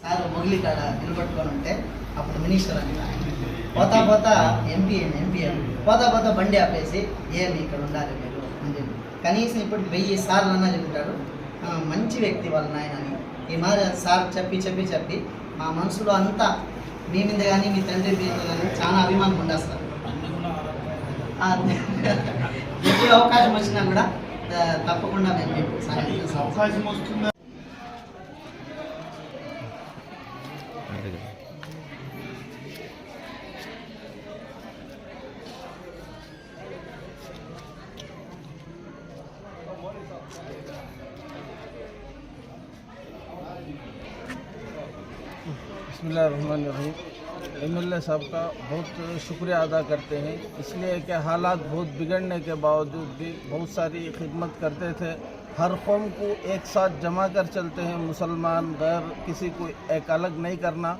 Sir మొగిలి కాడ నిలబట్టుకొని ఉంటే అప్పుడు మినిస్టర్ అంట పోతా పోతా ఎంపీ ఎంపీ పోతా పోతా బండి ఆపేసి ఏమి ఇక్కడ ఉండాలి మీరు అని చెప్పి కనీసం ఇప్పుడు వెయ్యి సార్లు అన్నా చెప్తాడు మంచి వ్యక్తి వాళ్ళ నాయనని ఈ మాదిరి సార్ చెప్పి చెప్పి చెప్పి మా మనసులో అంతా మీ మీద కానీ మీ తండ్రి మీద కానీ చాలా అభిమానం ఉండాలి సార్ ఎప్పుడు అవకాశం వచ్చినా కూడా తప్పకుండా మేము మీకు بسم اللہ الرحمن الرحیم۔ ایم ایل اے صاحب کا بہت شکریہ ادا کرتے ہیں۔ اس لیے کہ حالات بہت بگڑنے کے باوجود بھی بہت ساری خدمت کرتے تھے۔ ہر قوم کو ایک ساتھ جمع کر چلتے ہیں۔ مسلمان غیر کسی کو ایک الگ نہیں کرنا۔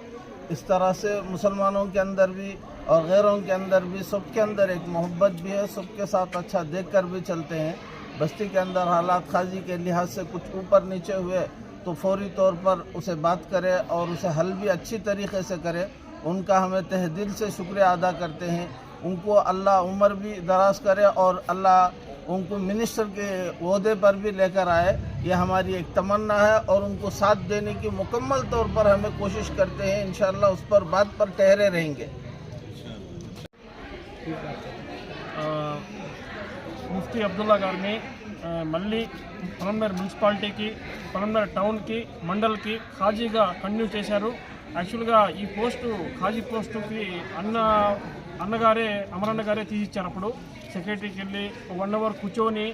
اس طرح سے مسلمانوں کے اندر بھی اور غیروں کے اندر بھی سب کے اندر ایک محبت بھی ہے۔ سب کے ساتھ اچھا دیکھ کر بھی چلتے ہیں۔ بستی کے اندر حالات خاضی کے لحاظ سے کچھ اوپر نیچے ہوئے۔ تو فوری طور پر اسے بات کرے اور اسے حل بھی اچھی طریقے سے کرے، ان کا ہمیں تہدیل سے شکریہ ادا کرتے ہیں۔ ان کو اللہ عمر بھی دراز کرے اور اللہ ان کو منسٹر کے عہدے پر بھی لے کر آئے۔ یہ ہماری ایک تمنا ہے اور ان کو ساتھ دینے کی مکمل طور پر ہمیں کوشش کرتے ہیں۔ انشاءاللہ اس پر بات پر ٹہرے رہیں گے۔ مفتی عبداللہ گارمی మళ్ళీ పొలంనేరు మున్సిపాలిటీకి పొలంనేరు టౌన్కి మండల్కి ఖాజీగా కంటిన్యూ చేశారు. యాక్చువల్గా ఈ పోస్టు ఖాజీ పోస్టుకి అన్న అన్నగారే అమరన్న గారే తీసిచ్చారు అప్పుడు. సెక్రటరీకి వెళ్ళి వన్ అవర్ కూర్చొని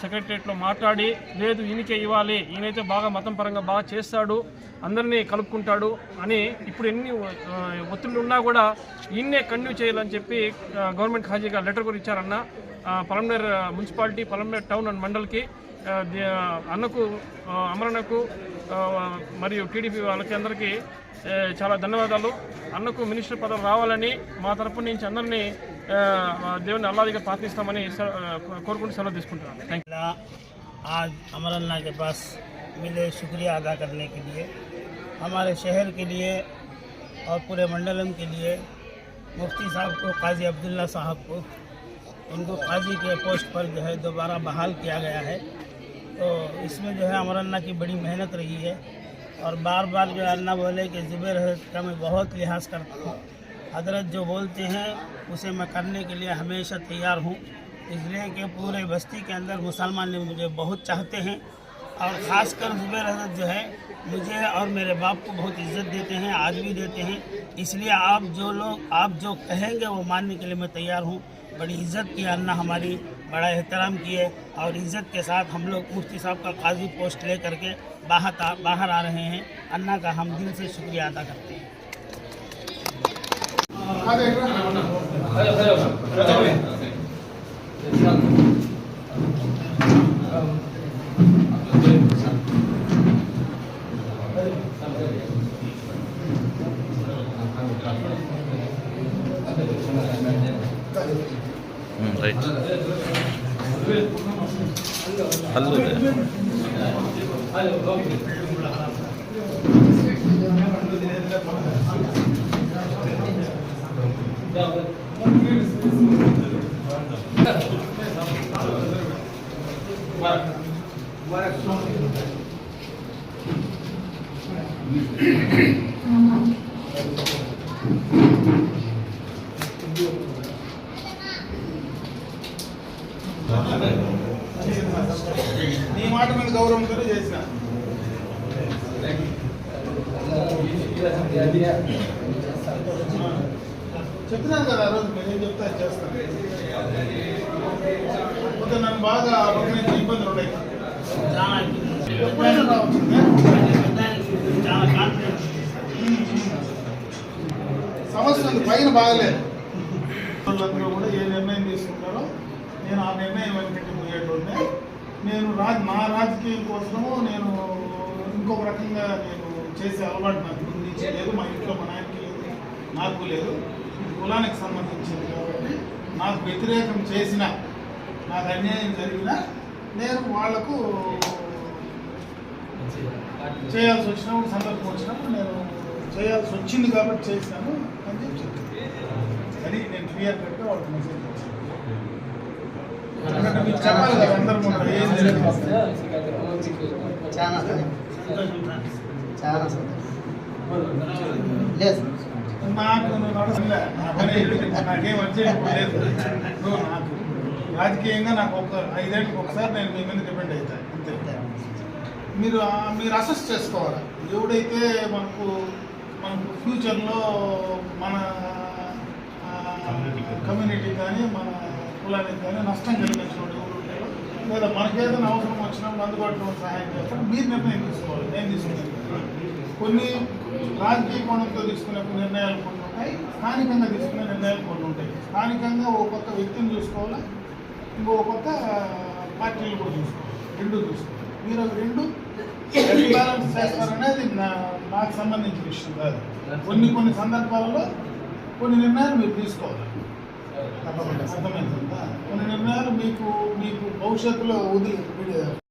సెక్రటరియట్లో మాట్లాడి లేదు ఈయనకే ఇవ్వాలి ఈయనైతే బాగా మతం పరంగా బాగా చేస్తాడు అందరినీ కలుపుకుంటాడు అని ఇప్పుడు ఎన్ని ఒత్తిళ్ళు ఉన్నా కూడా ఈయన్నే కంటిన్యూ చేయాలని చెప్పి గవర్నమెంట్ ఖాజీగా లెటర్ కూడా ఇచ్చారన్న. Palamaner municipality Palamaner town and మండల్కి ఆ, ది- అన్నకు ఆ, అమరన్నకు ఆ, మరియు టీడీపీ వాళ్ళకి అందరికీ ఆ, చాలా ధన్యవాదాలు అన్నకు మినిస్టర్ పదవి రావాలని మా తరపు నుంచి అందరినీ ఆ, దేవుని అల్లాదిగా ప్రార్థిస్తామని సె- ఆ, కోరుకుంటూ సెలవు తీసుకుంటున్నాను థ్యాంక్ యూ अल्लाह आज अमर अल्लाह के पास मिले शुक्रिया अदा करने के लिए हमारे शहर के लिए और पूरे मंडलम के लिए मुफ्ती साहब को काजी अब्दुल्ला साहब को ان کو قاضی کے پوسٹ پر جو ہے دوبارہ بحال کیا گیا ہے۔ تو اس میں جو ہے امر اللہ کی بڑی محنت رہی ہے۔ اور بار بار جو ہے اللہ بولے کہ زبیر حضرت کا میں بہت لحاظ کرتا ہوں۔ حضرت جو بولتے ہیں، اسے میں کرنے کے لیے ہمیشہ تیار ہوں۔ اس لیے کہ پورے بستی کے اندر مسلمان مجھے بہت چاہتے ہیں۔ اور خاص کر زبیر حضرت جو ہے، مجھے اور میرے باپ کو بہت عزت دیتے ہیں، آج بھی دیتے ہیں۔ اس لیے آپ جو لوگ، آپ جو کہیں گے، وہ ماننے کے لیے میں تیار ہوں۔ بڑی عزت کی اللہ ہماری بڑا احترام کیے اور عزت کے ساتھ ہم لوگ مفتی صاحب کا قاضی پوسٹ لے کر کے باہر باہر آ رہے ہیں۔ اللہ کا ہم دل سے شکریہ ادا کرتے ہیں۔ రైట్ హల్లు నీ గౌరవంతో చేసిన. చెప్తున్నాను కదా రోజు నేను ఏం చెప్తా చేస్తాను నన్ను బాగా ఇబ్బందులు ఉన్నాయి. ఎప్పుడైనా రావచ్చు. సమస్య ఉంది పైన బాగలేదు. వాళ్ళందరూ కూడా ఏ నిర్ణయం తీసుకుంటారో నేను ఆ నిర్ణయం వెనకటి పోయేటోనే నేను రాజ్ మా రాజకీయం కోసము నేను ఇంకొక రకంగా నేను చేసే అలవాటు నాకు ముందు నుంచి లేదు. మా ఇంట్లో మా నాయనకి లేదు నాకు లేదు. కులానికి సంబంధించింది కాబట్టి నాకు వ్యతిరేకం చేసిన నాకు అన్యాయం జరిగినా నేను వాళ్ళకు చేయాల్సి వచ్చినప్పుడు సందర్భం వచ్చినప్పుడు నేను చేయాల్సి వచ్చింది కాబట్టి చేశాను అని చెప్పి చెప్పాను అది నేను క్లియర్ కట్గా వాళ్ళకి మెసేజ్ చేశాను నాకు రాజకీయంగా నాకు ఒక ఐదేళ్ళకి ఒకసారి నేను మీ మీద డిపెండ్ అవుతాను అంతే. మీరు మీరు అసెస్ చేసుకోవాలి. ఎవడైతే మనకు మనకు ఫ్యూచర్లో మన కమ్యూనిటీ కానీ మన కులానికి కానీ నష్టం కలిగించిన వాడు లేదా మనకేదైనా అవసరం వచ్చినప్పుడు అందుబాటులో సహాయం చేస్తారు. మీరు నిర్ణయం తీసుకోవాలి. నేను తీసుకున్నాను కొన్ని రాజకీయ కోణంతో తీసుకునే కొన్ని నిర్ణయాలు కొన్ని ఉంటాయి. స్థానికంగా తీసుకునే నిర్ణయాలు కొన్ని ఉంటాయి. స్థానికంగా ఓ కొత్త వ్యక్తిని చూసుకోవాలా? ఇంకో కొత్త పార్టీలు కూడా చూసుకోవాలి. రెండు చూసుకోవాలి. మీరు రెండు బ్యాలెన్స్ చేస్తారనేది నా నాకు సంబంధించిన విషయం కాదు. కొన్ని కొన్ని సందర్భాల్లో కొన్ని నిర్ణయాలు మీరు తీసుకోవాలి. అర్థమవుతుందా కొన్ని నిర్ణయాలు మీకు మీకు భవిష్యత్తులో వదిలి